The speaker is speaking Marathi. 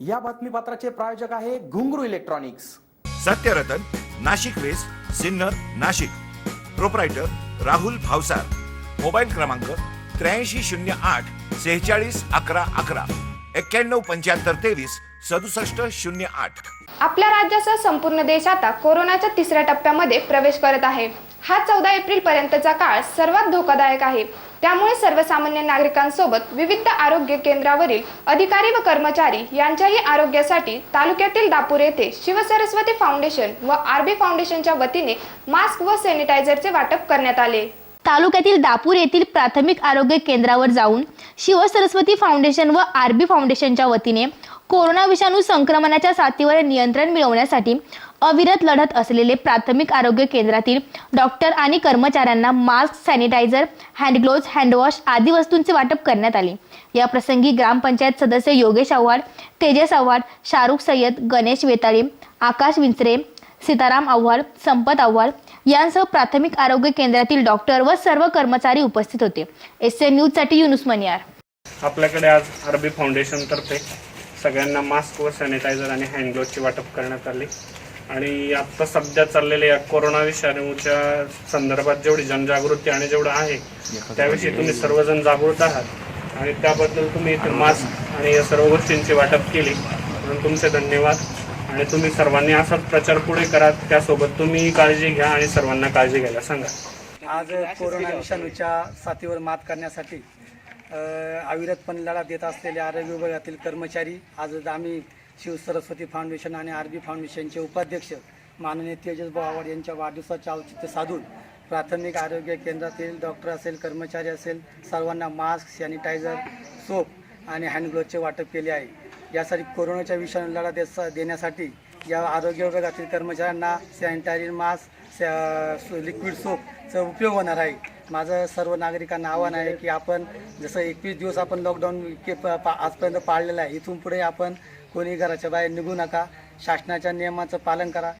या बातमीपत्राचे प्रायोजक आहे Ghungroo electronics. Satyaratan Nashik west Sinnar Nashik. Proprietor Rahul Bhavsar. Mobile क्रमांक त्र्याऐंशी शून्य आठ सेहेचाळीस अकरा अकरा. एक्क्याण्णव पंच्याहत्तर तेवीस सदुसष्ट शून्य आठ. आपल्या राज्यासह संपूर्ण देश आता कोरोनाच्या तिसऱ्या टप्प्यामध्ये प्रवेश करत आहे. हा चौदा एप्रिल पर्यंतचा काळ सर्वात धोकादायक आहे. त्यामुळे सर्वसामान्य नागरिकांसोबत विविध आरोग्य केंद्रावरील अधिकारी व कर्मचारी यांच्याही आरोग्यासाठी तालुक्यातील दापूर येथे शिवसरस्वती फाउंडेशन व आरबी फाउंडेशनच्या वतीने मास्क व सॅनिटायझरचे वाटप करण्यात आले. तालुक्यातील दापूर येथील प्राथमिक आरोग्य केंद्रावर जाऊन शिवसरस्वती फाउंडेशन व आरबी फाउंडेशनच्या वतीने कोरोना विषाणू संक्रमणाच्या साथीवर नियंत्रण मिळवण्यासाठी अविरत लढत असलेले प्राथमिक आरोग्य केंद्रातील डॉक्टर आणि कर्मचाऱ्यांना मास्क सॅनिटायझर हँडग्लोव्ज हँडवॉश आदी वस्तूंचे वाटप करण्यात आले. या प्रसंगी ग्रामपंचायत सदस्य योगेश आव्हाड तेजस आव्हाड शाहरुख सय्यद गणेश वेताळे आकाश विंचरे सीताराम आव्हाड संपत आव्हाड यांसह प्राथमिक आरोग्य केंद्रातील डॉक्टर व सर्व कर्मचारी उपस्थित होते. एस एन न्यूजसाठी युनुस मनियार. आपल्याकडे आज आरबी फाउंडेशनतर्फे सगळ्यांना मास्क व सॅनिटायझर आणि हँडग्लोवची वाटप करण्यात आली. आणि आत्ता सध्या चाललेल्या या कोरोना विषाणूच्या संदर्भात जेवढी जनजागृती आणि जेवढं आहे त्याविषयी तुम्ही सर्वजण जागृत आहात. आणि त्याबद्दल तुम्ही इथे मास्क आणि या सर्व गोष्टींची वाटप केली. म्हणून तुमचे धन्यवाद. आणि तुम्ही सर्वांनी असाच प्रचार पुढे करा. त्यासोबत तुम्ही काळजी घ्या आणि सर्वांना काळजी घ्यायला सांगा. आज कोरोना विषाणूच्या साथीवर मात करण्यासाठी अविरतपणे लढा देत असलेले आरोग्य विभागातील कर्मचारी आज आम्ही शिव सरस्वती फाउंडेशन आणि आर बी फाउंडेशनचे उपाध्यक्ष माननीय तेजस भाऊ आव्हाड यांच्या वाढदिवसाचे औचित्य साधून प्राथमिक आरोग्य केंद्रातील डॉक्टर असेल कर्मचारी असेल सर्वांना मास्क सॅनिटायझर सोप आणि हँडग्लोवचे वाटप केले आहे. यासाठी कोरोनाच्या विषाणू लढा देण्यासाठी या आरोग्य विभागातील कर्मचाऱ्यांना सॅनिटायझर मास्क लिक्विड सोपचा उपयोग होणार आहे. माझं सर्व नागरिकांना आव्हान आहे की आपण जसं एकवीस दिवस आपण लॉकडाऊन के प- पा- आजपर्यंत पाळलेलं आहे इथून पुढे आपण कोणी घराच्या बाहेर निघू नका. शासनाच्या नियमाचं पालन करा.